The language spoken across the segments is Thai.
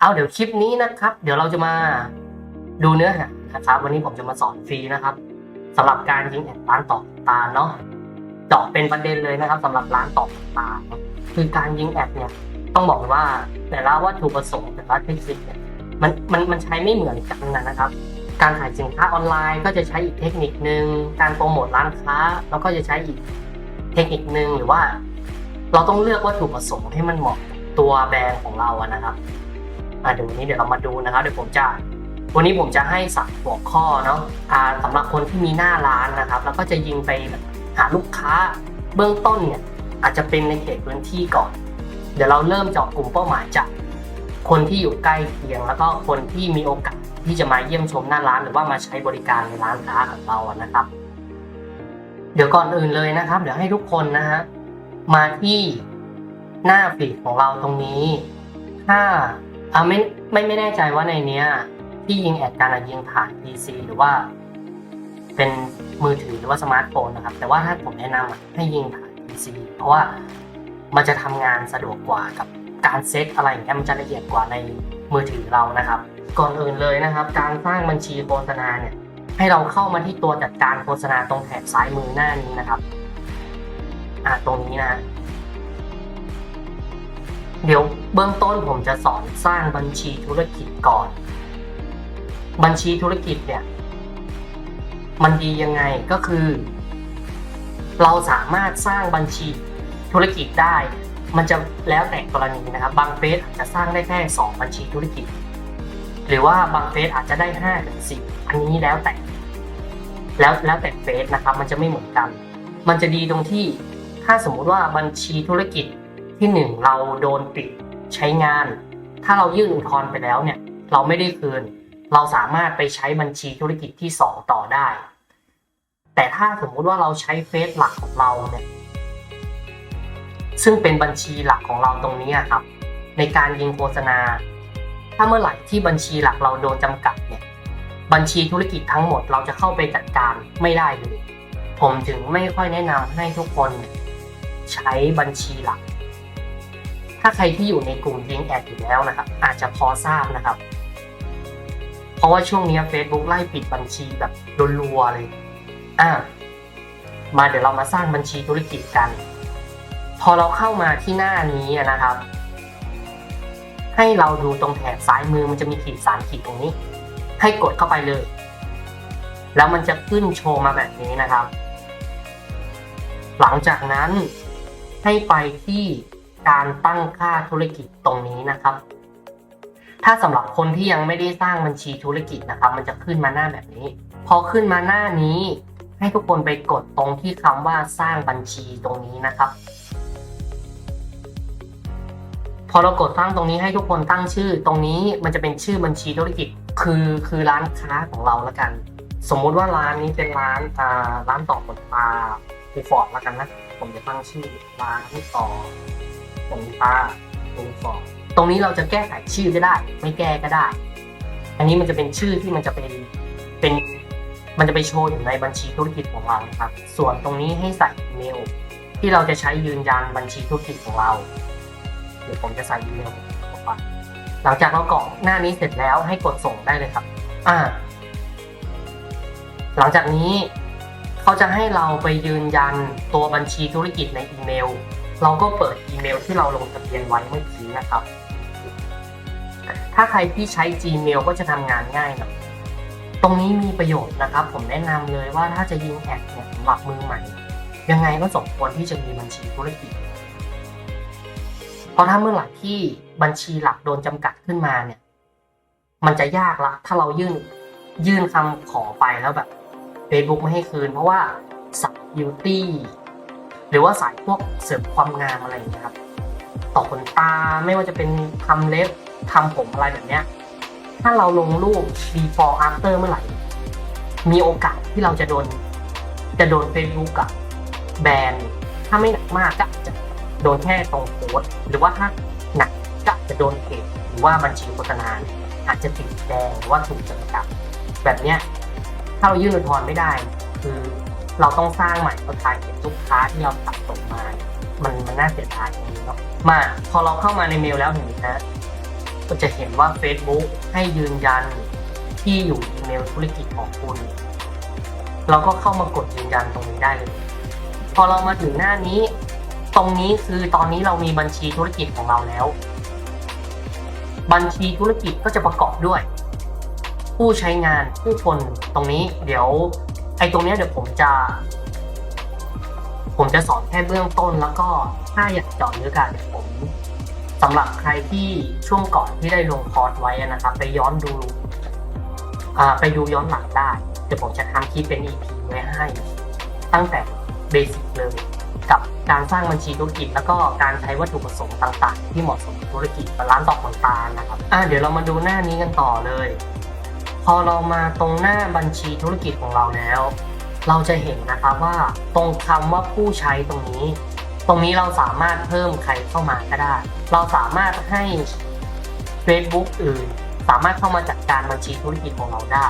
เอาเดี๋ยวคลิปนี้นะครับ เดี๋ยวเราจะมาดูเนื้อหานะครับ วันนี้ผมจะมาสอนฟรีนะครับสำหรับการยิงแอดร้านต่อตาเนาะเจาะเป็นประเด็นเลยนะครับสำหรับร้านต่อตาคือการยิงแอดเนี่ยต้องบอกว่าแต่ละวัตถุประสงค์แต่ละเทคนิคเนี่ยมันมันมันใช้ไม่เหมือนกันนะครับ การขายสินค้าออนไลน์ก็จะใช้อีกเทคนิคนึงการโปรโมทร้านค้าเราก็จะใช้อีกเทคนิคนึงหรือว่า เราต้องเลือกวัตถุประสงค์ให้มันเหมาะตัวแบรนด์ของเราอะนะครับ อะเดี๋ยววันนี้เดี๋ยวเรามาดูนะครับเดี๋ยวผมจะวันนี้ผมจะให้สักหัวข้อเนาะอ่าสำหรับคนที่มีหน้าร้านนะครับ แล้วก็จะยิงไปหาลูกค้าเบื้องต้นเนี่ยอาจจะเป็นในเขตพื้นที่ก่อน เดี๋ยวเราเริ่มจาะกลุ่มเป้าหมายจากคนที่อยู่ใกล้เคียง แล้วก็คนที่มีโอกาสที่จะมาเยี่ยมชมหน้าร้านหรือว่ามาใช้บริการในร้านค้าของเรานะครับ เดี๋ยวก่อนอื่นเลยนะครับ เดี๋ยวให้ทุกคนนะฮะมาที่หน้าฟีดของเราตรงนี้ถ้า อ่าไม่ไม่ไม่แน่ใจว่าในเนี้ย ที่ยิงแอดการยิงผ่าน PC หรือว่า เป็นมือถือหรือว่าสมาร์ทโฟนนะครับ แต่ว่าถ้าผมแนะนำอะให้ยิงผ่าน PC เพราะว่ามันจะทำงานสะดวกกว่ากับการเซตอะไรอย่างเงี้ยมันจะละเอียดกว่าในมือถือเรานะครับ ก่อนอื่นเลยนะครับ การสร้างบัญชีโฆษณาเนี่ย ให้เราเข้ามาที่ตัวจัดการโฆษณาตรงแถบซ้ายมือหน้านี้นะครับอ่าตรงนี้นะ เดี๋ยว เบื้องต้นผมจะสอนสร้างบัญชีธุรกิจก่อน บัญชีธุรกิจเนี่ย มันดียังไงก็คือ เราสามารถสร้างบัญชีธุรกิจได้ มันจะแล้วแต่กรณีนะครับ บางเฟสอาจจะสร้างได้แค่ 2 บัญชีธุรกิจ หรือว่าบางเฟสอาจจะได้5ถึง10อันนี้แล้วแต่ แล้วแล้วแต่เฟสนะครับ มันจะไม่เหมือนกัน มันจะดีตรงที่ถ้าสมมุติว่าบัญชีธุรกิจที่หนึ่งเราโดนปิด ใช้งาน ถ้าเรายื่นอุทธรณ์ไปแล้วเนี่ยเราไม่ได้คืน เราสามารถไปใช้บัญชีธุรกิจที่สองต่อได้ แต่ถ้าสมมุติว่าเราใช้เฟซหลักของเราเนี่ยซึ่งเป็นบัญชีหลักของเราตรงนี้ครับ ในการยิงโฆษณา ถ้าเมื่อไหร่ที่บัญชีหลักเราโดนจำกัดเนี่ยบัญชีธุรกิจทั้งหมดเราจะเข้าไปจัดการไม่ได้เลย ผมถึงไม่ค่อยแนะนำให้ทุกคนใช้บัญชีหลัก ถ้าใครที่อยู่ในกลุ่มยิงแอดอยู่แล้วนะครับ อาจจะพอทราบนะครับ เพราะว่าช่วงนี้ Facebook ไล่ปิดบัญชีแบบรัวๆเลยอะมาเดี๋ยวเรามาสร้างบัญชีธุรกิจกัน พอเราเข้ามาที่หน้านี้นะครับ ให้เราดูตรงแถบซ้ายมือมันจะมีขีดสามขีดตรงนี้ ให้กดเข้าไปเลย แล้วมันจะขึ้นโชว์มาแบบนี้นะครับ หลังจากนั้นให้ไปที่ การตั้งค่าธุรกิจตรงนี้นะครับ ถ้าสำหรับคนที่ยังไม่ได้สร้างบัญชีธุรกิจนะครับ มันจะขึ้นมาหน้าแบบนี้ พอขึ้นมาหน้านี้ ให้ทุกคนไปกดตรงที่คำว่าสร้างบัญชีตรงนี้นะครับ พอเรากดตั้งตรงนี้ให้ทุกคนตั้งชื่อ ตรงนี้มันจะเป็นชื่อบัญชีธุรกิจ คือคือร้านค้าของเราล้วกัน สมมุติว่าร้านนี้เป็นร้านอ่าร้านต่อขนตาฟูฟอร์ดล้วกันนะผมจะตั้งชื่อร้านต่อ ขนตาฟูฟอร์ดตรงนี้เราจะแก้ไขชื่อก็ได้ ไม่แก้ก็ได้ อันนี้มันจะเป็นชื่อที่มันจะเป็นเป็นมันจะไปโชว์อยู่ในบัญชีธุรกิจของเรานะครับ ส่วนตรงนี้ให้ใส่อีเมล ที่เราจะใช้ยืนยันบัญชีธุรกิจของเรา เดี๋ยวผมจะใส่อีเมลเข้าไปหลังจากเรากรอกหน้านี้เสร็จแล้วให้กดส่งได้เลยครับ อ่า หลังจากนี้เขาจะให้เราไปยืนยันตัวบัญชีธุรกิจในอีเมล เราก็เปิดอีเมลที่เราลงทะเบียนไว้เมื่อกี้นะครับ ถ้าใครที่ใช้ Gmail ก็จะทำงานง่ายหน่อยตรงนี้มีประโยชน์นะครับ ผมแนะนำเลยว่าถ้าจะยิงแอดเนี่ยสำหรับมือใหม่ ยังไงก็สมควรที่จะมีบัญชีธุรกิจ เพราะถ้าเมื่อไหร่ที่บัญชีหลักโดนจำกัดขึ้นมาเนี่ย มันจะยากละ ถ้าเรายื่นยื่นคำขอไปแล้วแบบ Facebook ไม่ให้คืน เพราะว่าสายบิวตี้ หรือว่าสายพวกเสริมความงามอะไรอย่างเงี้ยครับ ต่อขนตาไม่ว่าจะเป็นทำเล็บทำผมอะไรแบบเนี้ย ถ้าเราลงรูป before after เมื่อไหร่ มีโอกาสที่เราจะโดน จะโดน Facebook กับแบนถ้าไม่หนักมากก็จะโดนแค่ตรงโพสหรือว่าถ้าหนักก็จะโดนเพจหรือว่าบัญชีโฆษณาอาจจะติดแดงหรือว่าถูกจำกัดแบบเนี้ยถ้าเรายื่นอุทธรณ์ไม่ได้ คือ เราต้องสร้างใหม่เอาทายเก็บลูกค้าที่เราตัดส่งมา มันมันน่าเสียดายตรงนี้เนาะมาพอเราเข้ามาในเมลแล้วเห็นไหมฮะก็จะเห็นว่า Facebook ให้ยืนยันที่อยู่อีเมลธุรกิจของคุณ เราก็เข้ามากดยืนยันตรงนี้ได้เลย พอเรามาถึงหน้านี้ ตรงนี้คือตอนนี้เรามีบัญชีธุรกิจของเราแล้ว บัญชีธุรกิจก็จะประกอบด้วย ผู้ใช้งานผู้คนตรงนี้เดี๋ยว ไอ้ตรงเนี้ยเดี๋ยวผมจะ ผมจะสอนแค่เบื้องต้นแล้วก็ถ้าอยากเจาะเนื้อกันเดี๋ยวผมสำหรับใครที่ช่วงก่อนที่ได้ลงคอร์สไว้นะครับ ไปย้อนดูอ่าไปดูย้อนหลังได้ เดี๋ยวผมจะทำคลิปเป็น EP ไว้ให้ ตั้งแต่เบสิกเลยกับการสร้างบัญชีธุรกิจ แล้วก็การใช้วัตถุประสงค์ต่าง ๆ ที่เหมาะสมกับธุรกิจร้านต่อขนตานะครับอ่าเดี๋ยวเรามาดูหน้านี้กันต่อเลย อเรามาตรงหน้าบัญชีธุรกิจของเราแล้ว เราจะเห็นนะครับว่าตรงคำว่าผู้ใช้ตรงนี้ ตรงนี้เราสามารถเพิ่มใครเข้ามาก็ได้ เราสามารถให้ Facebook อื่น สามารถเข้ามาจัดการบัญชีธุรกิจของเราได้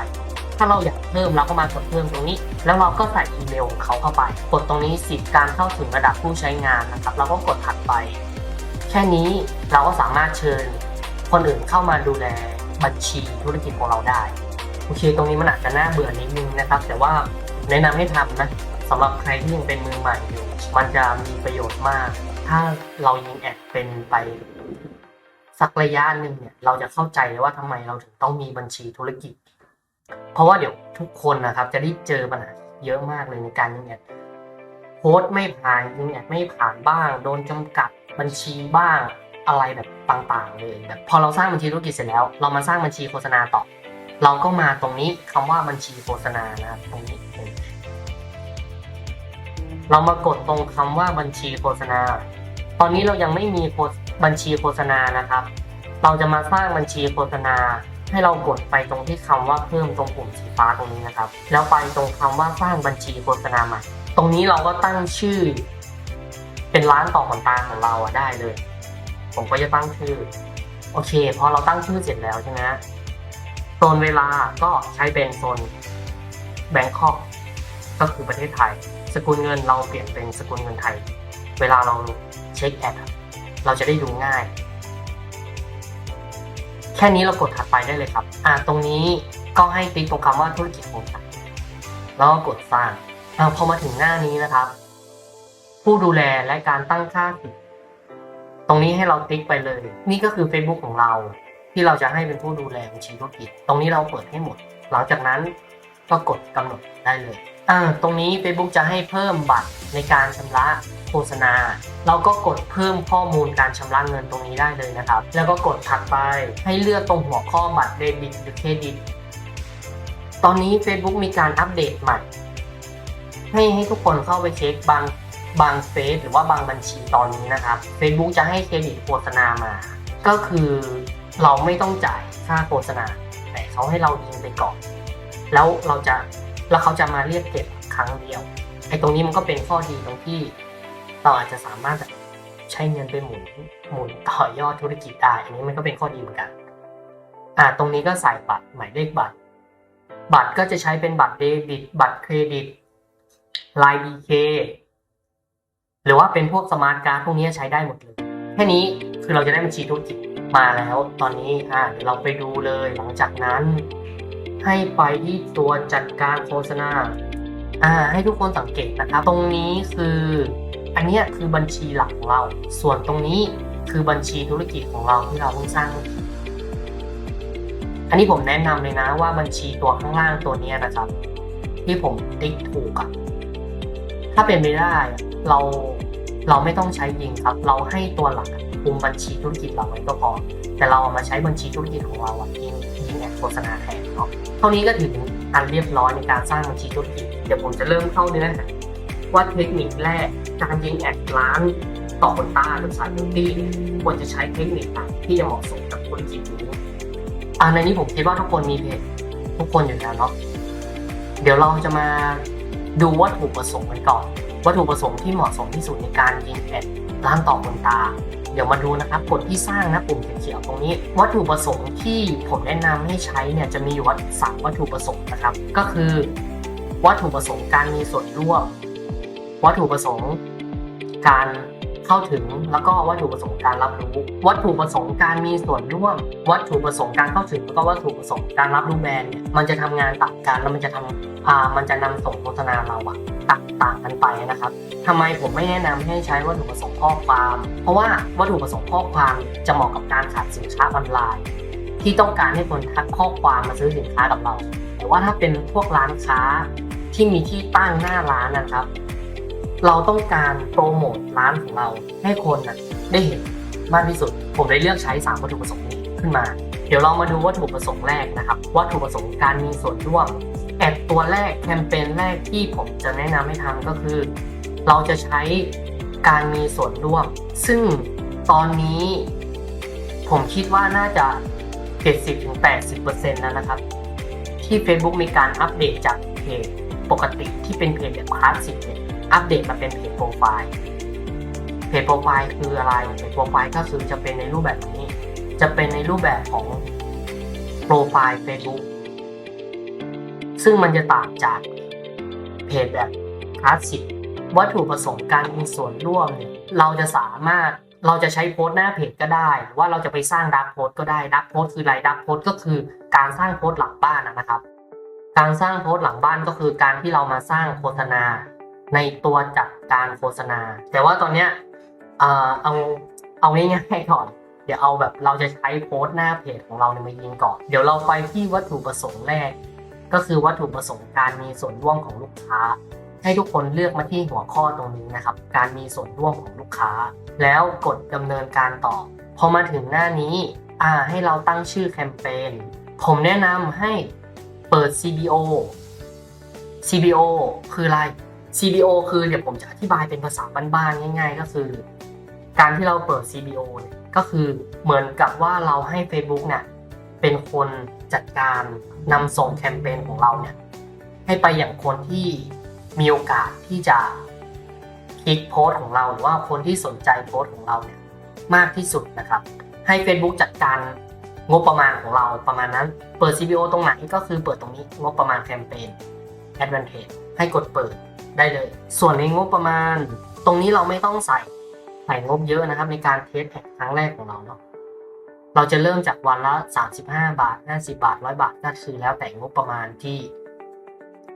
ถ้าเราอยากเพิ่มเราก็มากดเพิ่มตรงนี้ แล้วเราก็ใส่อีเมลของเขาเข้าไป กดตรงนี้สิทธิ์การเข้าถึงระดับผู้ใช้งานนะครับ เราก็กดถัดไป แค่นี้เราก็สามารถเชิญคนอื่นเข้ามาดูแลบัญชีธุรกิจของเราได้ โอเค ตรงนี้มันอาจจะน่าเบื่อนิดนึงนะครับ แต่ว่าแนะนำให้ทำนะสำหรับใครที่ยังเป็นมือใหม่อยู่ มันจะมีประโยชน์มาก ถ้าเรายิงแอดเป็นไปสักระยะหนึ่งเนี่ยเราจะเข้าใจเลยว่าทำไมเราถึงต้องมีบัญชีธุรกิจ เพราะว่าเดี๋ยวทุกคนนะครับ จะได้เจอปัญหาเยอะมากเลยในการยิงแอดโพสไม่ผ่านยิงแอดไม่ผ่านบ้าง โดนจำกัดบัญชีบ้างอะไรแบบต่างๆเลยแบบพอเราสร้างบัญชีธุรกิจเสร็จแล้ว เรามาสร้างบัญชีโฆษณาต่อ เราก็มาตรงนี้คำว่าบัญชีโฆษณานะครับตรงนี้ เรามากดตรงคำว่าบัญชีโฆษณา ตอนนี้เรายังไม่มีบัญชีโฆษณานะครับ เราจะมาสร้างบัญชีโฆษณา ให้เรากดไปตรงที่คำว่าเพิ่มตรงปุ่มสีฟ้าตรงนี้นะครับ แล้วไปตรงคำว่าสร้างบัญชีโฆษณาใหม่ตรงนี้เราก็ตั้งชื่อ เป็นร้านต่อขนตาของเราอะได้เลย ผมก็จะตั้งชื่อ โอเคพอเราตั้งชื่อเสร็จแล้วใช่ไหม โซนเวลาก็ใช้เป็นโซนแบงคอกก็คือประเทศไทย สกุลเงินเราเปลี่ยนเป็นสกุลเงินไทย เวลาเราเช็คแอดเราจะได้ดูง่าย แค่นี้เรากดถัดไปได้เลยครับ อ่าตรงนี้ก็ให้ติ๊กตรงคำว่าธุรกิจของฉันแล้วก็กดสร้างอ่าพอมาถึงหน้านี้นะครับ ผู้ดูแลและการตั้งค่าสิทธิ์ตรงนี้ให้เราติ๊กไปเลย นี่ก็คือ Facebook ของเรา ที่เราจะให้เป็นผู้ดูแลบัญชีธุรกิจ ตรงนี้เราเปิดให้หมด หลังจากนั้นก็กดกำหนดได้เลยอ่าตรงนี้ Facebook จะให้เพิ่มบัตรในการชำระโฆษณา เราก็กดเพิ่มข้อมูลการชำระเงินตรงนี้ได้เลยนะครับ แล้วก็กดถัดไปให้เลือกตรงหัวข้อบัตรเดบิตหรือเครดิต ตอนนี้ Facebook มีการอัปเดตใหม่ ให้ให้ทุกคนเข้าไปเช็คบางบางเฟซหรือว่าบางบัญชีตอนนี้นะครับ Facebook จะให้เครดิตโฆษณามา ก็คือ เราไม่ต้องจ่ายค่าโฆษณาแต่เขาให้เรายิงไปก่อน แล้วเราจะแล้วเขาจะมาเรียกเก็บครั้งเดียวไอ้ตรงนี้มันก็เป็นข้อดีตรงที่เราอาจจะสามารถแบบใช้เงินไปหมุนหมุนต่อยอดธุรกิจได้อันนี้มันก็เป็นข้อดีเหมือนกัน อ่า ตรงนี้ก็ใส่บัตรหมายเลขบัตร บัตรก็จะใช้เป็นบัตรเดบิตบัตรเครดิตไลน์บีเคหรือว่าเป็นพวกสมาร์ทการ์ดพวกนี้ใช้ได้หมดเลย ค่นี้คือเราจะได้บัญชีธุรกิจมาแล้ว ตอนนี้อ่าเดี๋ยวเราไปดูเลย หลังจากนั้น ให้ไปที่ตัวจัดการโฆษณาอ่าให้ทุกคนสังเกตนะครับ ตรงนี้คือ อันเนี้ยคือบัญชีหลักของเรา ส่วนตรงนี้คือบัญชีธุรกิจของเราที่เราเพิ่งสร้าง อันนี้ผมแนะนำเลยนะว่าบัญชีตัวข้างล่างตัวเนี้ยนะครับ ที่ผมติ๊กถูกอะถ้าเป็นไปได้เรา เราไม่ต้องใช้ยิงครับ เราให้ตัวหลักคุมบัญชีธุรกิจเราไว้ก็พอ แต่เราเอามาใช้บัญชีธุรกิจของเราอะยิงยิงแอดโฆษณาแทนเนาะเท่านี้ก็ถึงอันเรียบร้อยในการสร้างบัญชีธุรกิจ เดี๋ยวผมจะเริ่มเข้าเนื้อหาว่าเทคนิคแรกการยิงแอดร้านต่อคนตาหรือสายบิวตี้ที่ควรจะใช้เทคนิคต่างที่จะเหมาะสมกับธุรกิจนี้อ่าในนี้ผมคิดว่าทุกคนมีเพจทุกคนอยู่แล้วเนาะเดี๋ยวเราจะมาดูวัตถุประสงค์กันก่อน วัตถุประสงค์ที่เหมาะสมที่สุดในการยิงแอดล้างต่อขนตา เดี๋ยวมาดูนะครับกดที่สร้างนะปุ่มเขียวๆตรงนี้ วัตถุประสงค์ที่ผมแนะนำให้ใช้เนี่ยจะมีวัตสามวัตถุประสงค์นะครับ ก็คือ วัตถุประสงค์การมีส่วนร่วม วัตถุประสงค์การ เข้าถึง แล้วก็วัตถุประสงค์การรับรู้ วัตถุประสงค์การมีส่วนร่วม วัตถุประสงค์การเข้าถึงแล้วก็วัตถุประสงค์การรับรู้แบรนด์เนี่ยมันจะทำงานต่างกันแล้วมันจะทำอ่ามันจะนำส่งโฆษณาเราอะต่างต่างกันไปนะครับทำไมผมไม่แนะนำให้ใช้วัตถุประสงค์ข้อความ เพราะว่าวัตถุประสงค์ข้อความจะเหมาะกับการขายสินค้าออนไลน์ ที่ต้องการให้คนทักข้อความมาซื้อสินค้ากับเรา แต่ว่าถ้าเป็นพวกร้านค้าที่มีที่ตั้งหน้าร้านนะครับ เราต้องการโปรโมทร้านของเราให้คนนะได้เห็นมากที่สุด ผมได้เลือกใช้ 3 วัตถุประสงค์นี้ขึ้นมา เดี๋ยวเรามาดูวัตถุประสงค์แรกนะครับ วัตถุประสงค์การมีส่วนร่วมแอดตัวแรกแคมเปญแรกที่ผมจะแนะนำให้ทำก็คือ เราจะใช้การมีส่วนร่วม ซึ่งตอนนี้ผมคิดว่าน่าจะ 70-80%แล้วนะครับ ที่ Facebook มีการอัปเดตจากเพจปกติที่เป็นเพจแบบคลาสสิกเนี่ย อัปเดตมาเป็นเพจโปรไฟล์ เพจโปรไฟล์คืออะไร เพจโปรไฟล์ก็คือจะเป็นในรูปแบบนี้ จะเป็นในรูปแบบของโปรไฟล์ Facebook ซึ่งมันจะต่างจากเพจแบบคลาสสิกวัตถุประสงค์การมีส่วนร่วมเนี่ยเราจะสามารถเราจะใช้โพสต์หน้าเพจก็ได้ หรือว่าเราจะไปสร้างดักโพสต์ก็ได้ดักโพสต์คืออะไรดักโพสต์ก็คือการสร้างโพสต์หลังบ้านนะนะครับ การสร้างโพสต์หลังบ้านก็คือการที่เรามาสร้างโฆษณา ในตัวจัดการโฆษณา แต่ว่าตอนเนี้ยเออเอาเอาง่ายๆก่อน เดี๋ยวเอาแบบเราจะใช้โพสต์หน้าเพจของเราเนี่ยมายิงก่อน เดี๋ยวเราไปที่วัตถุประสงค์แรก ก็คือวัตถุประสงค์การมีส่วนร่วมของลูกค้า ให้ทุกคนเลือกมาที่หัวข้อตรงนี้นะครับ การมีส่วนร่วมของลูกค้า แล้วกดดำเนินการต่อ พอมาถึงหน้านี้อ่าให้เราตั้งชื่อแคมเปญ ผมแนะนำให้เปิด CBO CBO คืออะไร CBO คือเดี๋ยวผมจะอธิบายเป็นภาษาบ้านๆง่าย ๆ ก็คือ การที่เราเปิด CBO เนี่ยก็คือเหมือนกับว่าเราให้ Facebook เนี่ยเป็นคนจัดการนำส่งแคมเปญของเราเนี่ยให้ไปอย่างคนที่มีโอกาสที่จะคลิกโพสต์ของเราหรือว่าคนที่สนใจโพสต์ของเราเนี่ยมากที่สุดนะครับ ให้ Facebook จัดการงบประมาณของเราประมาณนั้น เปิด CBO ตรงไหนก็คือเปิดตรงนี้งบประมาณแคมเปญ Advantage ให้กดเปิด ได้เลย ส่วนในงบประมาณ ตรงนี้เราไม่ต้องใส่ใส่งบเยอะนะครับ ในการเทสแอดครั้งแรกของเราเนาะเราจะเริ่มจากวันละ 35 บาท 50 บาท 100 บาทก็คือแล้วแต่งบประมาณที่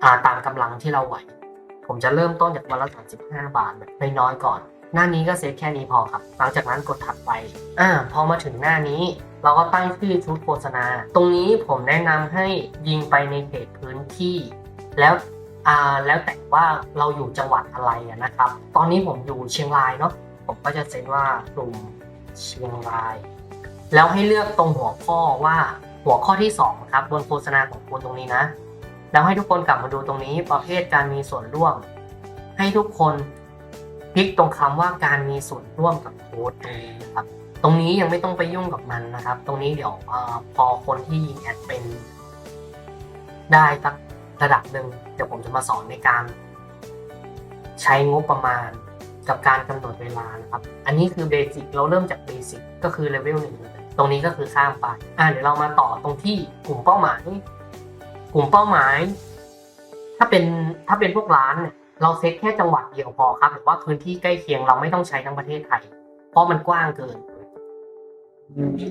าตามกำลังที่เราไหว ผมจะเริ่มต้นจากวันละ 35 บาทแบบน้อยๆก่อน หน้านี้ก็เซตแค่นี้พอครับ หลังจากนั้นกดถัดไปอ่าพอมาถึงหน้านี้ เราก็ตั้งชื่อชุดโฆษณา ตรงนี้ผมแนะนำให้ยิงไปในเขตพื้นที่ แล้ว แล้วแต่ว่าเราอยู่จังหวัดอะไรนะครับ ตอนนี้ผมอยู่เชียงรายเนาะผมก็จะเซ็นว่ากลุ่มเชียงราย แล้วให้เลือกตรงหัวข้อว่าหัวข้อที่2ครับบนโฆษณาของคุณตรงนี้นะ แล้วให้ทุกคนกลับมาดูตรงนี้ประเภทการมีส่วนร่วม ให้ทุกคนคลิกตรงคำว่าการมีส่วนร่วมกับโค้ดตรงนี้นะครับ ตรงนี้ยังไม่ต้องไปยุ่งกับมันนะครับ ตรงนี้เดี๋ยวอพอคนที่ยิงแอดเป็นได้สัก ระดับหนึ่งเดี๋ยวผมจะมาสอนในการใช้งบประมาณกับการกำหนดเวลานะครับ อันนี้คือเบสิกเราเริ่มจากเบสิกก็คือเลเวลหนึ่งเลยตรงนี้ก็คือข้ามไป อ่าเดี๋ยวเรามาต่อตรงที่กลุ่มเป้าหมาย กลุ่มเป้าหมาย ถ้าเป็นถ้าเป็นพวกร้านเนี่ยเราเซตแค่จังหวัดเดียวพอครับหรือว่าพื้นที่ใกล้เคียงเราไม่ต้องใช้ทั้งประเทศไทย เพราะมันกว้างเกิน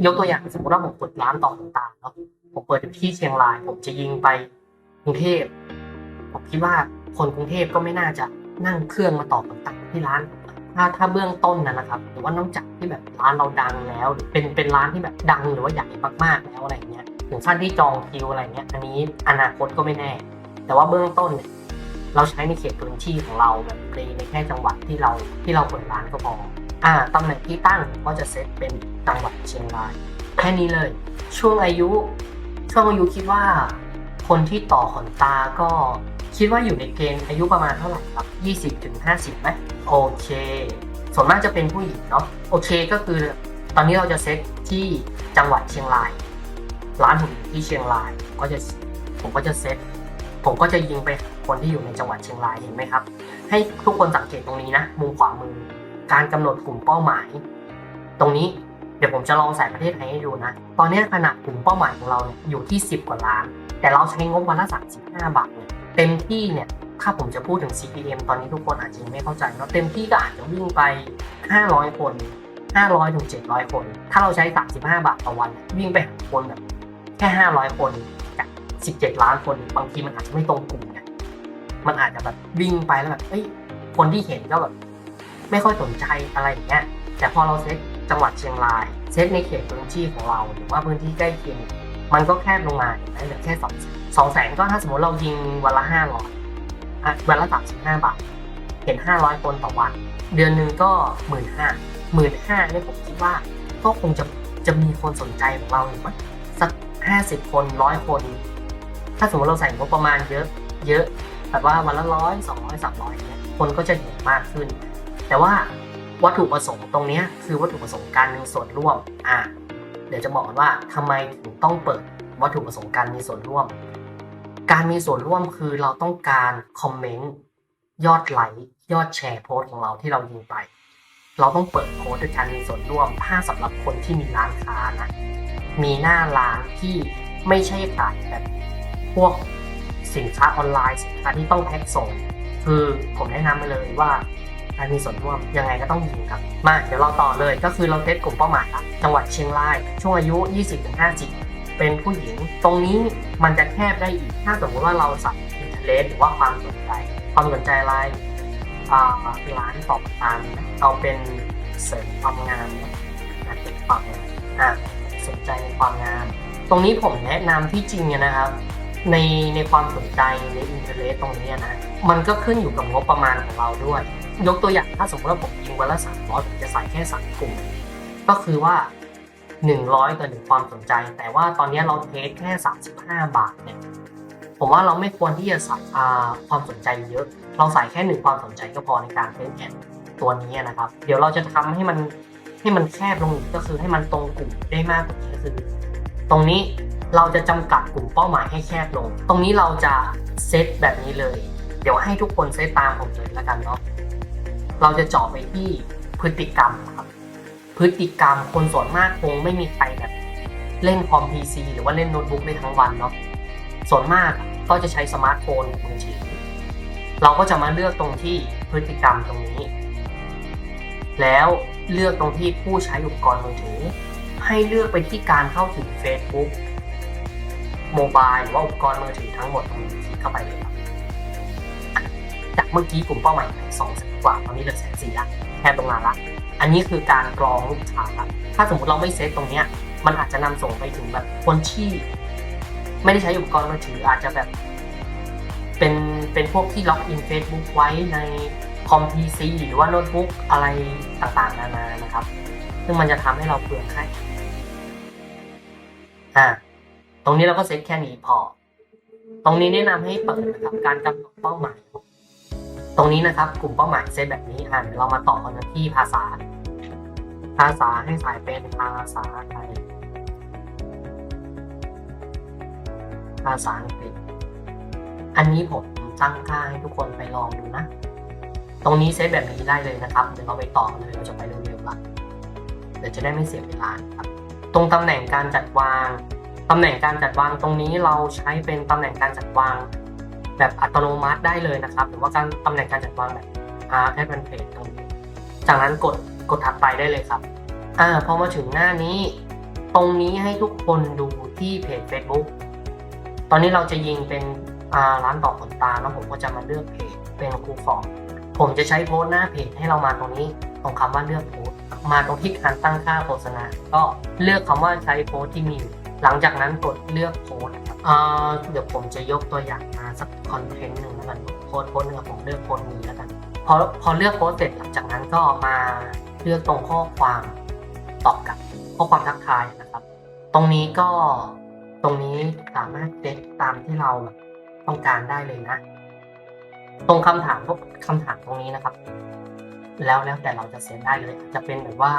ยกตัวอย่างสมมติว่าผมเปิดร้านต่อต่างๆเนาะผมเปิดอยู่ที่เชียงราย ผมจะยิงไป กรุงเทพผมคิดว่าคนกรุงเทพก็ไม่น่าจะนั่งเครื่องมาต่อต่างๆที่ร้าน ถ้าถ้าเบื้องต้นนะนะครับ หรือว่านอกจากที่แบบร้านเราดังแล้ว เป็นเป็นร้านที่แบบดังหรือว่าใหญ่มากๆแล้วอะไรเงี้ย ถึงขั้นที่จองคิวอะไรเงี้ย อันนี้อนาคตก็ไม่แน่ แต่ว่าเบื้องต้นเนี่ยเราใช้ในเขตพื้นที่ของเราแบบในในแค่จังหวัดที่เราที่เราเปิดร้านก็พอ อ่าตำแหน่งที่ตั้งก็จะเซตเป็นจังหวัดเชียงราย แค่นี้เลย ช่วงอายุ ช่วงอายุคิดว่า คนที่ต่อขนตาก็คิดว่าอยู่ในเกณฑ์อายุประมาณเท่าไหร่ครับ 20ถึง50ไหมโอเค ส่วนมากจะเป็นผู้หญิงเนาะโอเคก็คือตอนนี้เราจะเซตที่จังหวัดเชียงราย ร้านผมอยู่ที่เชียงรายก็จะผมก็จะเซตผมก็จะยิงไปคนที่อยู่ในจังหวัดเชียงรายเห็นไหมครับ ให้ทุกคนสังเกตตรงนี้นะมุมขวามือ การกำหนดกลุ่มเป้าหมาย ตรงนี้เดี๋ยวผมจะลองใส่ประเทศไทยให้ดูนะ ตอนนี้ขนาดกลุ่มเป้าหมายของเราเนี่ยอยู่ที่ 10 กว่าล้าน แต่เราใช้งบวันละ35 บาทเนี่ยเต็มที่เนี่ยถ้าผมจะพูดถึง CPM ตอนนี้ทุกคนอาจจะยังไม่เข้าใจเนาะเต็มที่ก็อาจจะวิ่งไป 500 คน 500ถึง700 คน ถ้าเราใช้ 35 บาทต่อวัน วิ่งไปหาคนแบบแค่ 500 คนจาก17 ล้านคน บางทีมันอาจจะไม่ตรงกลุ่มไงมันอาจจะแบบวิ่งไปแล้วแบบเอ้ยคนที่เห็นก็แบบไม่ค่อยสนใจอะไรอย่างเงี้ยแต่พอเราเซตจังหวัดเชียงราย เซตในเขตพื้นที่ของเราหรือว่าพื้นที่ใกล้เคียง มันก็แคบลงมาเห็นไหมเหลือแค่สองสองแสนก็ถ้าสมมติเรายิงวันละห้าร้อยวันละสามสิบห้าบาท เห็นห้าร้อยคนต่อวัน เดือนหนึ่งก็หมื่นห้าหมื่นห้าเนี่ยผมคิดว่าก็คงจะจะมีคนสนใจของเราอยู่มั้งสักห้าสิบคนร้อยคน ถ้าสมมติเราใส่งบประมาณเยอะ เยอะแบบว่าวันละร้อยสองร้อยสามร้อยเนี่ยคนก็จะเห็นมากขึ้น แต่ว่าวัตถุประสงค์ตรงนี้คือวัตถุประสงค์การมีส่วนร่วมอะ ดี๋ยวจะบอกกันว่าทำไมถึงต้องเปิดวัตถุประสงค์การมีส่วนร่วม การมีส่วนร่วมคือเราต้องการคอมเมนต์ยอดไลค์ยอดแชร์โพสต์ของเราที่เรายิงไป เราต้องเปิดโพสต์ด้วยการมีส่วนร่วม ถ้าสำหรับคนที่มีร้านค้านะ มีหน้าร้านที่ไม่ใช่ขายแบบพวกสินค้าออนไลน์สินค้าที่ต้องแพ็คส่ง คือผมแนะนำไปเลยว่า การมีส่วนร่วมยังไงก็ต้องยิงครับ มาเดี๋ยวเราต่อเลยก็คือเราเซตกลุ่มเป้าหมายละจังหวัดเชียงราย ช่วงอายุ 20-50 เป็นผู้หญิง ตรงนี้มันจะแคบได้อีก ถ้าสมมติว่าเราใส่อินเทอร์เน็ตหรือว่าความสนใจ ความสนใจอะไรอ่าร้านตอบตามนเอาเป็นเสริมความงามนะนะเป็นความงอะสนใจในความงาม ตรงนี้ผมแนะนำที่จริงเนี่ยนะครับ ในในความสนใจในอินเทอร์เน็ตตรงนี้นะ มันก็ขึ้นอยู่กับงบประมาณของเราด้วย ยกตัวอย่างถ้าสมมติว่าผมยิงวันละสามร้อยผมจะใส่แค่สามกลุ่ม ก็คือว่าหนึ่งร้อยต่อหนึ่งความสนใจ แต่ว่าตอนนี้เราเทสแค่สามสิบห้าบาทเนี่ยผมว่าเราไม่ควรที่จะใส่อ่าความสนใจเยอะ เราใส่แค่หนึ่งความสนใจก็พอในการเป็นแอดตัวนี้นะครับ เดี๋ยวเราจะทำให้มันให้มันแคบลงอีกก็คือให้มันตรงกลุ่มได้มากกว่านี้คือ ตรงนี้เราจะจำกัดกลุ่มเป้าหมายให้แคบลง ตรงนี้เราจะเซตแบบนี้เลย เดี๋ยวให้ทุกคนเซตตามผมเลยล้วกันเนาะ เราจะเจาะไปที่พฤติกรรมครับ พฤติกรรมคนส่วนมากคงไม่มีใครแบบเล่นคอมพีซีหรือว่าเล่นโน้ตบุ๊กได้ทั้งวันเนาะส่วนมากก็จะใช้สมาร์ทโฟนมือถือเราก็จะมาเลือกตรงที่พฤติกรรมตรงนี้ แล้วเลือกตรงที่ผู้ใช้อุปกรณ์มือถือ ให้เลือกไปที่การเข้าถึง Facebook โมบายหรือว่าอุปกรณ์มือถือทั้งหมดตรงนี้เข้าไปเลยครับ จากเมื่อกี้กลุ่มเป้าหมายสองแสนกว่าตอนนี้เหลื สีละแค่ตรงนั้นละ อันนี้คือการกรองลูกค้าถ้าสมมติเราไม่เซตตรงเนี้ย มันอาจจะนำส่งไปถึงแบบคนที่ไม่ได้ใช้อุปกรณ์มือถืออาจจะแบบ เป็นเป็นพวกที่ล็อกอิน Facebook ไว้ในคอมพีซีหรือว่าโน้ตบุ๊กอะไรต่างๆ นานานะครับ ซึ่งมันจะทำให้เราเปลืองค่าอ่าตรงนี้เราก็เซตแค่นี้พอ ตรงนี้แนะนำให้เปิดนะครับการกำหนดเป้าหมาย ตรงนี้นะครับกลุ่มเป้าหมายเซตแบบนี้อ่าเดี๋ยวเรามาต่อกันที่ภาษา ภาษาให้สายเป็นภาษาไทยภาษาอังกฤษ อันนี้ผมตั้งค่าให้ทุกคนไปลองดูนะ ตรงนี้เซตแบบนี้ได้เลยนะครับ เดี๋ยวเราไปต่อเลย เราจะไปเร็วๆละเดี๋ยวจะได้ไม่เสียเวลาครับ ตรงตำแหน่งการจัดวาง ตำแหน่งการจัดวางตรงนี้เราใช้เป็นตำแหน่งการจัดวาง แบบอัตโนมัติได้เลยนะครับ หรือว่าการตำแหน่งการจัดวางแบบอ่าแอดเวนเพจตรงนี้จากนั้นกดกดถัดไปได้เลยครับอ่าพอมาถึงหน้านี้ ตรงนี้ให้ทุกคนดูที่เพจ Facebook ตอนนี้เราจะยิงเป็นร้านต่อขนตาแล้วผมก็จะมาเลือกเพจเป็นครูฟอร์มผมจะใช้โพสต์หน้าเพจให้เรามาตรงนี้ตรงคำว่าเลือกโพสต์มาตรงที่การตั้งค่าโฆษณา ก็เลือกคำว่าใช้โพสต์ที่มี หลังจากนั้นกดเลือกโพสต์ เดี๋ยวผมจะยกตัวอย่างมาสักคอนเทนต์หนึ่งแล้วกันโพสต์โพสต์หนึ่งผมเลือกโพสต์นี้แล้วกันพอพอเลือกโพสต์เสร็จหลังจากนั้นก็มาเลือกตรงข้อความตอบกลับข้อความทักทายนะครับ ตรงนี้ก็ตรงนี้สามารถเซตตามที่เราต้องการได้เลยนะ ตรงคำถามพวกคำถามตรงนี้นะครับ แล้วแล้วแต่เราจะเซตได้เลย จะเป็นแบบว่า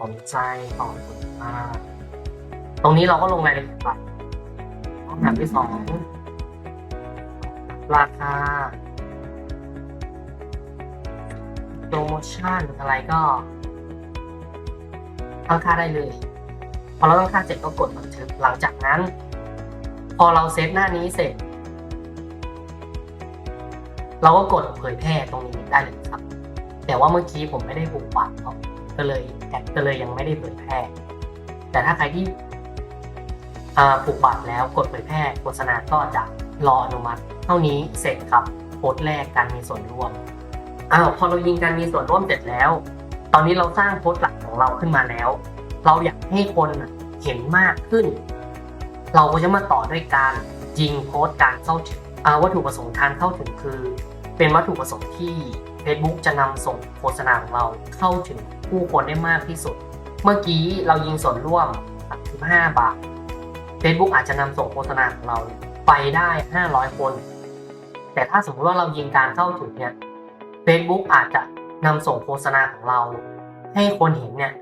สนใจต่อผลมาต รงนี้เราก็ลงรายละเอียดไปคำถามที่สองราคาโปรโมชั่นอะไรก็ตั้งค่าได้เลย พอเราตั้งค่าเสร็จก็กดบันทึกหลังจากนั้น พอเราเซตหน้านี้เสร็จ เราก็กดเผยแพร่ตรงนี้ได้เลยครับ แต่ว่าเมื่อกี้ผมไม่ได้ผูกบัตรเนาะก็เลยแอดก็เลยยังไม่ได้เผยแพร่ แต่ถ้าใครที่ ผูกบัตรแล้วกดเผยแพร่โฆษณาก็จะรออนุมัติ เท่านี้เสร็จครับโพสต์แรกการมีส่วนร่วมอ้าวพอเรายิงการมีส่วนร่วมเสร็จแล้ว ตอนนี้เราสร้างโพสต์หลักของเราขึ้นมาแล้ว เราอยากให้คนเห็นมากขึ้น เราก็จะมาต่อด้วยการยิงโพสต์การเข้าถึงอวัตถุประสงค์การเข้าถึงคือ เป็นวัตถุประสงค์ที่ Facebook จะนำส่งโฆษณาของเราเข้าถึงผู้คนได้มากที่สุด เมื่อกี้เรายิงส่วนร่วม35บาท Facebook อาจจะนำส่งโฆษณาของเราเนี่ยไปได้ 500 คน แต่ถ้าสมมติว่าเรายิงการเข้าถึงเนี่ย Facebook อาจจะนำส่งโฆษณาของเรา ให้คนเห็นเนี่ย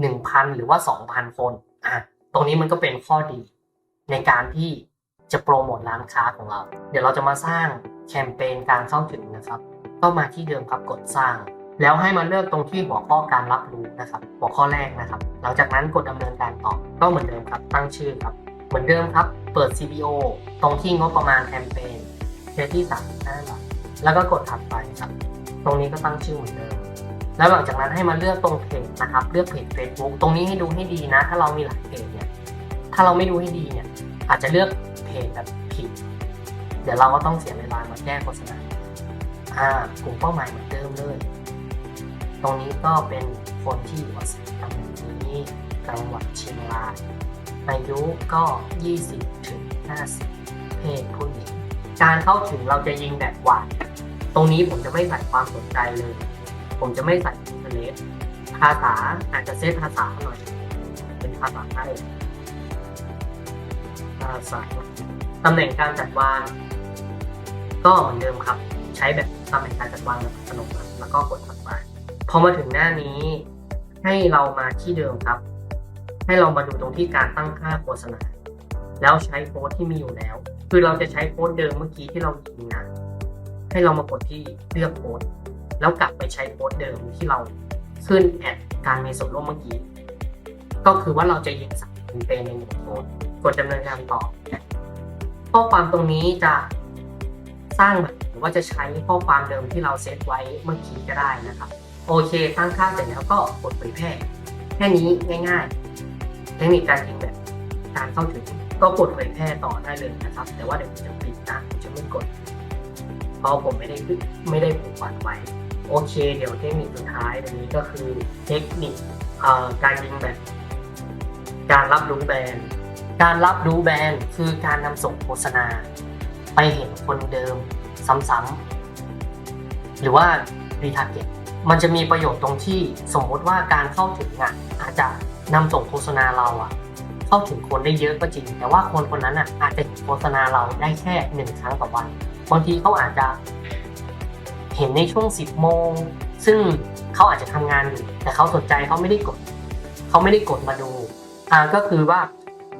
1,000 หรือว่า 2,000 คนอะตรงนี้มันก็เป็นข้อดีในการที่จะโปรโมทร้านค้าของเรา เดี๋ยวเราจะมาสร้างแคมเปญการเข้าถึงนะครับก็มาที่เดิมครับกดสร้าง แล้วให้มาเลือกตรงที่หัวข้อการรับรู้นะครับ หัวข้อแรกนะครับ หลังจากนั้นกดดำเนินการต่อก็เหมือนเดิมครับ ตั้งชื่อครับ เหมือนเดิมครับ เปิด CBO ตรงที่งบประมาณแคมเปญเทียที่35บาทแล้วก็กดถัดไปครับ ตรงนี้ก็ตั้งชื่อเหมือนเดิม แล้วหลังจากนั้นให้มาเลือกตรงเพจนะครับ เลือกเพจ Facebook ตรงนี้ให้ดูให้ดีนะ ถ้าเรามีหลายเพจเนี่ย ถ้าเราไม่ดูให้ดีเนี่ย อาจจะเลือกเพจแบบผิด เดี๋ยวเราก็ต้องเสียเวลามาแก้โฆษณา อ่ากลุ่มเป้าหมายเหมือนเดิมเลย ตรงนี้ก็เป็นคนที่อยู่อาศัยตำแหน่งนี้จังหวัดเชียงราย อายุก็ 20 ถึง 50 เพศผู้หญิง การเข้าถึงเราจะยิงแบบหวาน ตรงนี้ผมจะไม่ใส่ความสนใจเลย ผมจะไม่ใส่อินเทอร์เน็ตภาษาอาจจะเซตภาษาหน่อย เป็นภาษาไทยภาษาตำแหน่งการจัดวาง ก็เหมือนเดิมครับ ใช้แบบตำแหน่งการจัดวางแบบอัตโนมัติแล้วก็กดถัดไปพอมาถึงหน้านี้ให้เรามาที่เดิมครับ ให้เรามาดูตรงที่การตั้งค่าโฆษณา แล้วใช้โค้ดที่มีอยู่แล้ว คือเราจะใช้โค้ดเดิมเมื่อกี้ที่เรายิงนะ ให้เรามากดที่เลือกโค้ดแล้วกลับไปใช้โค้ดเดิมที่เราขึ้นแอดการมีส่วนร่วมเมื่อกี้ ก็คือว่าเราจะยิงสั่งแคมเปญในหนึ่งโค้ดกดดำเนินการต่อ ข้อความตรงนี้จะสร้างหรือว่าจะใช้ข้อความเดิมที่เราเซตไว้เมื่อกี้ก็ได้นะครับ โอเคตั้งค่าเสร็จแล้วก็กดเผยแพร่แค่นี้ง่าย ๆ เทคนิคการยิงแบบการเข้าถึงก็กดเผยแพร่ต่อได้เลยนะครับ แต่ว่าเดี๋ยวผมจะปิดนะผมจะไม่กดเพราะผมไม่ได้ไม่ได้ผูกบัตไว้ โอเค เดี๋ยวเทคนิคสุดท้ายตรงนี้ก็คือเทคนิคการยิงแบบ การรับรู้แบรนด์การรับรู้แบรนด์คือการนำส่งโฆษณา ไปเห็นคนเดิมซ้ำๆหรือว่ารีทาร์เก็ตมันจะมีประโยชน์ตรงที่สมมติว่าการเข้าถึงอะอาจจะ นำส่งโฆษณาเราอะเข้าถึงคนได้เยอะก็จริง แต่ว่าคนคนนั้นอะอาจจะเห็นโฆษณาเราได้แค่หนึ่งครั้งต่อวันบางทีเขาอาจจะเห็นในช่วง 10 โมง ซึ่งเขาอาจจะทำงานอยู่ แต่เขาสนใจเขาไม่ได้กด เขาไม่ได้กดมาดูอ่าก็คือว่า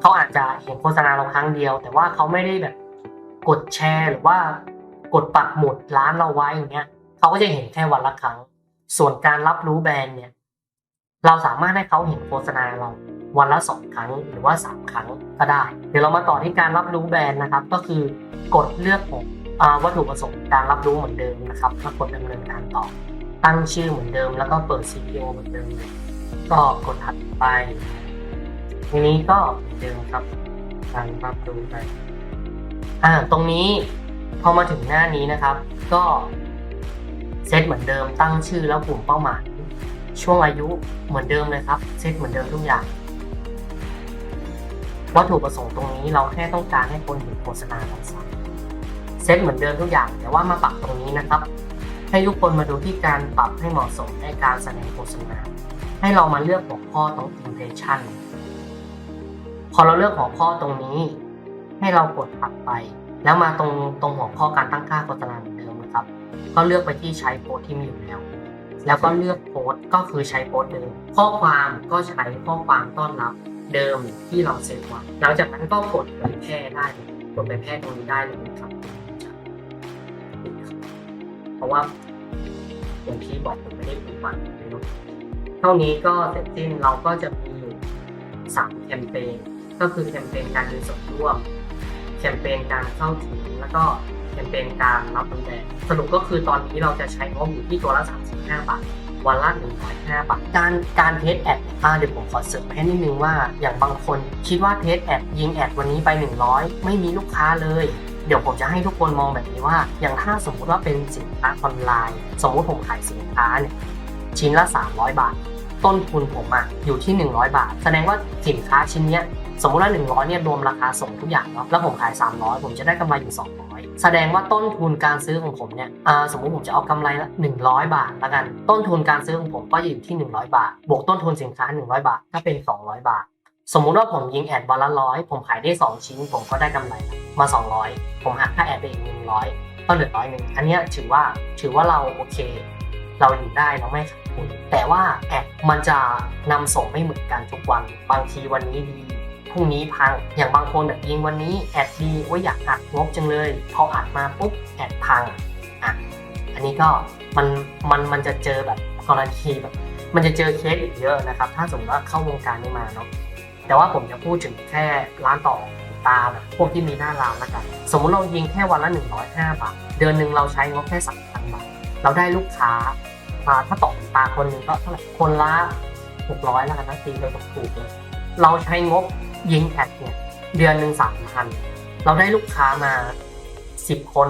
เขาอาจจะเห็นโฆษณาเราครั้งเดียว แต่ว่าเขาไม่ได้แบบกดแชร์หรือว่ากดปักหมุดร้านเราไว้อย่างเงี้ยเขาก็จะเห็นแค่วันละครั้ง ส่วนการรับรู้แบรนด์เนี่ย เราสามารถให้เขาเห็นโฆษณาเราวันละสองครั้งหรือว่าสามครั้งก็ได้ เดี๋ยวเรามาต่อที่การรับรู้แบรนด์นะครับ ก็คือกดเลือกของวัตถุประสงค์การรับรู้เหมือนเดิมนะครับแล้วกดดำเนินการต่อ ตั้งชื่อเหมือนเดิม แล้วก็เปิด CPO เหมือนเดิมก็กดถัดไป ทีนี้ก็เหมือนเดิมครับ การรับรู้ไปอ่าตรงนี้พอมาถึงหน้านี้นะครับ ก็เซตเหมือนเดิมตั้งชื่อแล้วกลุ่มเป้าหมาย ช่วงอายุเหมือนเดิมเลยครับเซตเหมือนเดิมทุกอย่าง วัตถุประสงค์ตรงนี้เราแค่ต้องการให้คนเห็นโฆษณาเราซ้ำเซตเหมือนเดิมทุกอย่าง แต่ว่ามาปรับตรงนี้นะครับ ให้ทุกคนมาดูที่การปรับให้เหมาะสมในการแสดงโฆษณา ให้เรามาเลือกหัวข้อตรง impression พอเราเลือกหัวข้อตรงนี้ ให้เรากดถัดไป แล้วมาตรงตรงหัวข้อการตั้งค่าโฆษณาเหมือนเดิมนะครับ ก็เลือกไปที่ใช้โพสต์ที่มีอยู่แล้ว แล้วก็เลือกโพสก็คือใช้โพสเดิมข้อความก็ใช้ข้อความต้อนรับเดิมที่เราเซฟไว้หลังจากนั้นก็กดเผยแพร่ได้กดเผยแพร่ตรงนี้ได้เลยครับเพราะว่าอย่างที่บอกผมไม่ได้ผูกบัตรเลยเนเท่านี้ก็เสร็จสิ้นเราก็จะมีสามแคมเปญก็คือแคมเปญการมีส่วนร่วม แคมเปญการเข้าถึงแล้วก็ แคมเปญการรับน้ำแดงสรุปก็คือตอนนี้เราจะใช้งบอยู่ที่ตัวละ35บาทวันละ105บาท การการเทสแอดอ่าเดี๋ยวผมขอเสริมให้นิดนึงว่า อย่างบางคนคิดว่าเทสแอดยิงแอดวันนี้ไป 100 ไม่มีลูกค้าเลย เดี๋ยวผมจะให้ทุกคนมองแบบนี้ว่า อย่างถ้าสมมุติว่าเป็นสินค้าออนไลน์ สมมุติผมขายสินค้าเนี่ยชิ้นละ 300 บาท ต้นทุนผมอะอยู่ที่ 100 บาท แสดงว่าสินค้าชิ้นเนี้ยสมมติว่า100เนี่ยรวมราคาส่งทุกอย่างเนาะแล้วผมขาย 300 ผมจะได้กำไรอยู่200 แสดงว่าต้นทุนการซื้อของผมเนี่ยสมมุติผมจะเอากำไรละ100 บาทละกัน ต้นทุนการซื้อของผมก็อยู่ที่ 100 บาท บวกต้นทุนสินค้า 100 บาทก็เป็น 200 บาท สมมุติว่าผมยิงแอดวันละร้อยผมขายได้ 2 ชิ้น ผมก็ได้กำไรมา 200 ผมหักค่าแอดไปอีก100 ก็เหลือร้อยหนึ่งอันนี้ถือว่าถือว่าเราโอเค เราอยู่ได้เราไม่ขาดทุนแต่ว่าแอดมันจะนำส่งไม่เหมือนกันทุกวัน บางทีวันนี้ดี พรุ่งนี้พัง อย่างบางคนแบบยิงวันนี้แอดดีว่าอยากอัดงบจังเลย พออัดมาปุ๊บแอดพังอะอันนี้ก็มันมันมันจะเจอแบบกรณีแบบ มันจะเจอเคสอีกเยอะนะครับ ถ้าสมมติว่าเข้าวงการนี้มาเนาะแต่ว่าผมจะพูดถึงแค่ร้านต่อตาแบบพวกที่มีหน้าร้านแล้วกัน สมมติเรายิงแค่วันละ 105 บาท เดือนหนึ่งเราใช้งบแค่3,000 บาท เราได้ลูกค้ามาถ้าต่อตาคนหนึ่งก็เท่าไหร่คนละ600แล้วกันนะตีเลยถูกเลยเราใช้งบ ยิงแอดเนี่ยเดือนหนึ่งสามพันเราได้ลูกค้ามาสิบคน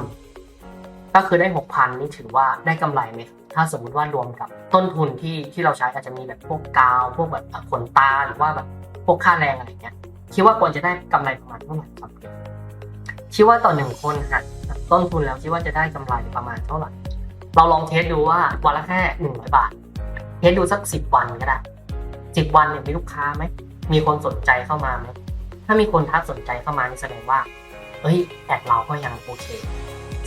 ก็คือได้หกพันนี่ถือว่าได้กำไรไหมถ้าสมมุติว่ารวมกับต้นทุนที่ที่เราใช้อาจจะมีแบบพวกกาว พวกแบบขนตาหรือว่าแบบพวกค่าแรงอะไรเงี้ยคิดว่าควรจะได้กำไรประมาณเท่าไหร่ครับคิดว่าต่อหนึ่งคนหักต้นทุนแล้วคิดว่าจะได้กำไรประมาณเท่าไหร่ เราลองเทสดูว่าวันละแค่หนึ่งร้อยบาท เทสดูสักสิบวันก็ได้สิบวันเนี่ยมีลูกค้าไหม มีคนสนใจเข้ามาไหมถ้ามีคนทักสนใจเข้ามานี่แสดงว่าเฮ้ยแอดเราก็ยังโอเค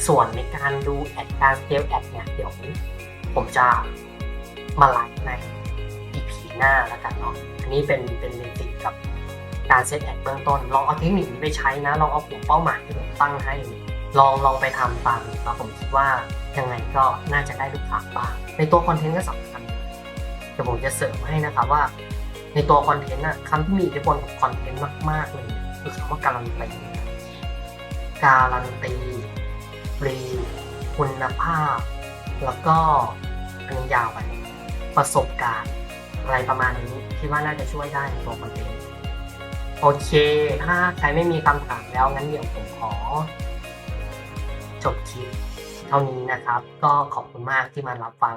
ส่วนในการดูแอดการสเกลแอดเนี่ยเดี๋ยวผมจะมาไลฟ์ใน EP หน้าแล้วกันเนาะอันนี้เป็นเป็นเบสิกกับการเซตแอดเบื้องต้น ลองเอาเทคนิคนี้ไปใช้นะ ลองเอากลุ่มเป้าหมายที่ผมตั้งให้ ลองลองไปทำตามแล้วผมคิดว่ายังไงก็น่าจะได้ลูกค้าบ้าง ในตัวคอนเทนต์ก็สำคัญนะเดี๋ยวผมจะเสริมให้นะครับว่า ในตัวคอนเทนต์อะคำที่มีอิทธิพลกับคอนเทนต์มาก ๆ เลยเนี่ยคือคำว่าการันตีการันตีฟรีคุณภาพ แล้วก็อันยาวไปประสบการณ์อะไรประมาณนี้คิดว่าน่าจะช่วยได้ในตัวคอนเทนต์โอเค ถ้าใครไม่มีคำถามแล้วงั้นเดี๋ยวผมขอ จบคลิปเท่านี้นะครับ ก็ขอบคุณมากที่มารับฟัง